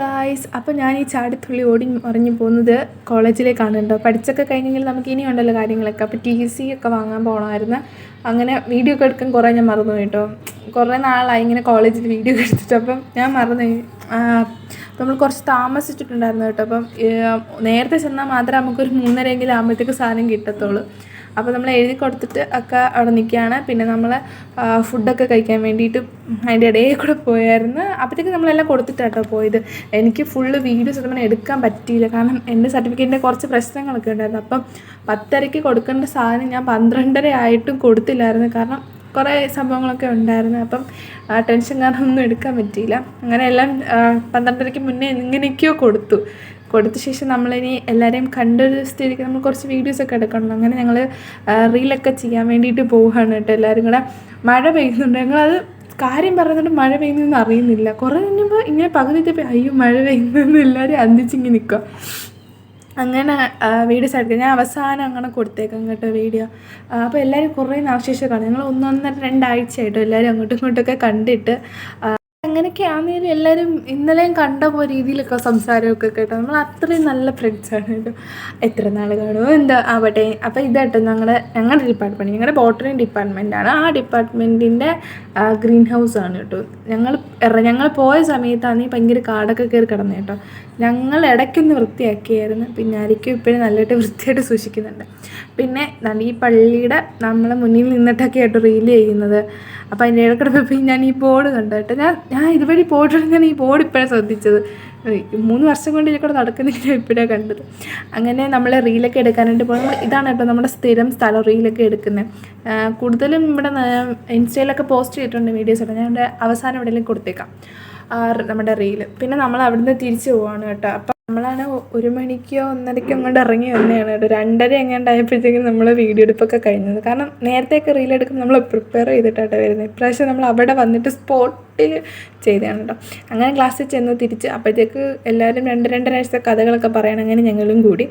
Guys അപ്പോൾ ഞാൻ ഈ ചാടിത്തുള്ളി ഓടി മറിഞ്ഞു പോകുന്നത് കോളേജിലേക്കാണ് കേട്ടോ. പഠിച്ചൊക്കെ കഴിഞ്ഞെങ്കിൽ നമുക്ക് ഇനി ഉണ്ടല്ലോ കാര്യങ്ങളൊക്കെ. അപ്പോൾ ടി സി ഒക്കെ വാങ്ങാൻ പോകണമായിരുന്നു അങ്ങനെ വീഡിയോ ഒക്കെ എടുക്കാൻ കുറേ ഞാൻ മറന്നു കേട്ടോ. കുറേ നാളായി ഇങ്ങനെ കോളേജിൽ വീഡിയോ എടുത്തിട്ട്. അപ്പം ഞാൻ മറന്നു അപ്പം നമ്മൾ കുറച്ച് താമസിച്ചിട്ടുണ്ടായിരുന്നു കേട്ടോ. അപ്പം നേരത്തെ ചെന്നാൽ മാത്രമേ നമുക്കൊരു മൂന്നരയെങ്കിലും ആകുമ്പോഴത്തേക്ക് സാധനം കിട്ടത്തുള്ളൂ. അപ്പോൾ നമ്മൾ എഴുതി കൊടുത്തിട്ട് ഒക്കെ അവിടെ നിൽക്കുകയാണ്. പിന്നെ നമ്മൾ ഫുഡൊക്കെ കഴിക്കാൻ വേണ്ടിയിട്ട് അതിന്റെ ഇടയിൽ കൂടെ പോയായിരുന്നു. അപ്പോഴത്തേക്ക് നമ്മളെല്ലാം കൊടുത്തിട്ടാട്ടോ പോയത്. എനിക്ക് ഫുള്ള് വീഡിയോ ഒന്നും എടുക്കാൻ പറ്റിയില്ല. കാരണം എന്റെ സർട്ടിഫിക്കറ്റിന്റെ കുറച്ച് പ്രശ്നങ്ങളൊക്കെ ഉണ്ടായിരുന്നു. അപ്പം പത്തരയ്ക്ക് കൊടുക്കേണ്ട സാധനം ഞാൻ പന്ത്രണ്ടര ആയിട്ടും കൊടുത്തില്ലായിരുന്നു. കാരണം കുറേ സംഭവങ്ങളൊക്കെ ഉണ്ടായിരുന്നു. അപ്പം ടെൻഷൻ കാരണം ഒന്നും എടുക്കാൻ പറ്റിയില്ല. അങ്ങനെ എല്ലാം പന്ത്രണ്ടരയ്ക്ക് മുന്നേ എങ്ങനെയൊക്കെയോ കൊടുത്തു. കൊടുത്ത ശേഷം നമ്മളിനി എല്ലാവരെയും കണ്ടൊരു സ്ഥിതിക്ക് നമ്മൾ കുറച്ച് വീഡിയോസൊക്കെ എടുക്കണം അങ്ങനെ ഞങ്ങൾ റീലൊക്കെ ചെയ്യാൻ വേണ്ടിയിട്ട് പോവുകയാണ് കേട്ടോ എല്ലാവരും കൂടെ. മഴ പെയ്യുന്നുണ്ട്. ഞങ്ങളത് കാര്യം പറഞ്ഞിട്ട് മഴ പെയ്യുന്നതെന്ന് അറിയുന്നില്ല. കുറേ കഴിഞ്ഞപ്പോൾ ഇങ്ങനെ പകുതി തപ്പി അയ്യോ മഴ പെയ്യുന്നതെന്ന് എല്ലാവരും അന്തിച്ചിങ്ങനെ നിൽക്കുക അങ്ങനെ വീഡിയോസ് എടുക്കുക ഞാൻ അവസാനം അങ്ങനെ കൊടുത്തേക്കാം കേട്ടോ വീഡിയോ. അപ്പോൾ എല്ലാവരും കുറേ നാശേഷം കാണും. ഞങ്ങൾ ഒന്നൊന്നര രണ്ടാഴ്ചയായിട്ടോ എല്ലാവരും അങ്ങോട്ടും ഇങ്ങോട്ടൊക്കെ കണ്ടിട്ട് അങ്ങനെയൊക്കെയാണെങ്കിലും എല്ലാവരും ഇന്നലെയും കണ്ട പോ രീതിയിലൊക്കെ സംസാരമൊക്കെ കേട്ടോ. നമ്മൾ അത്രയും നല്ല ഫ്രണ്ട്സാണ് കേട്ടോ എത്ര നാൾ കാണുമോ എന്താ ആവട്ടെ. അപ്പോൾ ഇതാട്ടോ ഞങ്ങളുടെ ഞങ്ങളുടെ ഡിപ്പാർട്ട്മെന്റ് ഞങ്ങളുടെ ബോട്ടണി ഡിപ്പാർട്ട്മെന്റാണ് ആ ഡിപ്പാർട്ട്മെന്റിന്റെ ഗ്രീൻ ഹൗസ് ആണ് കേട്ടോ ഞങ്ങൾ ഞങ്ങൾ പോയ സമയത്താണ് ഈ ഭയങ്കര കാടൊക്കെ കയറി കിടന്നത് കേട്ടോ ഞങ്ങൾ ഇടയ്ക്കൊന്ന് വൃത്തിയാക്കിയായിരുന്നു. പിന്നെ ആയിരിക്കും ഇപ്പോഴും നല്ലതായിട്ട് വൃത്തിയായിട്ട് സൂക്ഷിക്കുന്നുണ്ട്. പിന്നെ ഈ പള്ളിയുടെ നമ്മളെ മുന്നിൽ നിന്നിട്ടൊക്കെ ആയിട്ട് റീൽ ചെയ്യുന്നത്. അപ്പോൾ അതിന്റെ ഇടയ്ക്കിടെ പോയി ഞാൻ ഈ ബോർഡ് കണ്ടു കേട്ടോ ഞാൻ ഞാൻ ഇതുവഴി പോയിട്ടാണ് ഞാൻ ഈ ബോർഡ് ഇപ്പോഴാണ് ശ്രദ്ധിച്ചത്. മൂന്ന് വർഷം കൊണ്ട് ഇതിൽ കൂടെ നടക്കുന്നില്ല ഇപ്പോഴാണ് കണ്ടത്. അങ്ങനെ നമ്മൾ റീലൊക്കെ എടുക്കാനായിട്ട് പോകുമ്പോൾ ഇതാണ് കേട്ടോ നമ്മുടെ സ്ഥിരം സ്ഥലം റീലൊക്കെ എടുക്കുന്നത് കൂടുതലും ഇവിടെ ഇൻസ്റ്റയിലൊക്കെ പോസ്റ്റ് ചെയ്തിട്ടുണ്ട് വീഡിയോസൊക്കെ ഞാൻ അവിടെ അവസാനം എവിടെയെങ്കിലും കൊടുത്തേക്കാം. നമ്മുടെ റീൽ പിന്നെ നമ്മൾ അവിടുന്ന് തിരിച്ചു പോവാണ് കേട്ടോ. അപ്പം നമ്മളാണ് ഒരു മണിക്കോ ഒന്നരയ്ക്കോ അങ്ങോട്ട് ഇറങ്ങി വന്നതാണ്. കേട്ടോ രണ്ടര എങ്ങാണ്ടായപ്പോഴത്തേക്കും നമ്മൾ വീഡിയോ എടുപ്പൊക്കെ കഴിഞ്ഞത്. കാരണം നേരത്തെയൊക്കെ റീൽ എടുക്കുമ്പോൾ നമ്മൾ പ്രിപ്പയർ ചെയ്തിട്ടാണ് വരുന്നത്. ഇപ്രാവശ്യം നമ്മൾ അവിടെ വന്നിട്ട് സ്പോട്ടിൽ ചെയ്തതാണ് കേട്ടോ അങ്ങനെ ക്ലാസ്സിൽ ചെന്ന് തിരിച്ച് അപ്പോഴത്തേക്ക് എല്ലാവരും രണ്ട് രണ്ടരാഴ്ച കഥകളൊക്കെ പറയണം അങ്ങനെ ഞങ്ങളും കൂടി.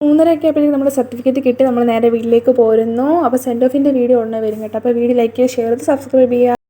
മൂന്നരയൊക്കെ ആയപ്പോഴേക്കും നമ്മൾ സർട്ടിഫിക്കറ്റ് കിട്ടി. നമ്മൾ നേരെ വീട്ടിലേക്ക് പോരുന്നു. അപ്പോൾ സെൻഡ് ഓഫിന്റെ വീഡിയോ ഉടനെ വരും കേട്ടോ. അപ്പോൾ വീഡിയോ ലൈക്ക് ചെയ്യുക ഷെയർ ചെയ്ത് സബ്സ്ക്രൈബ് ചെയ്യുക.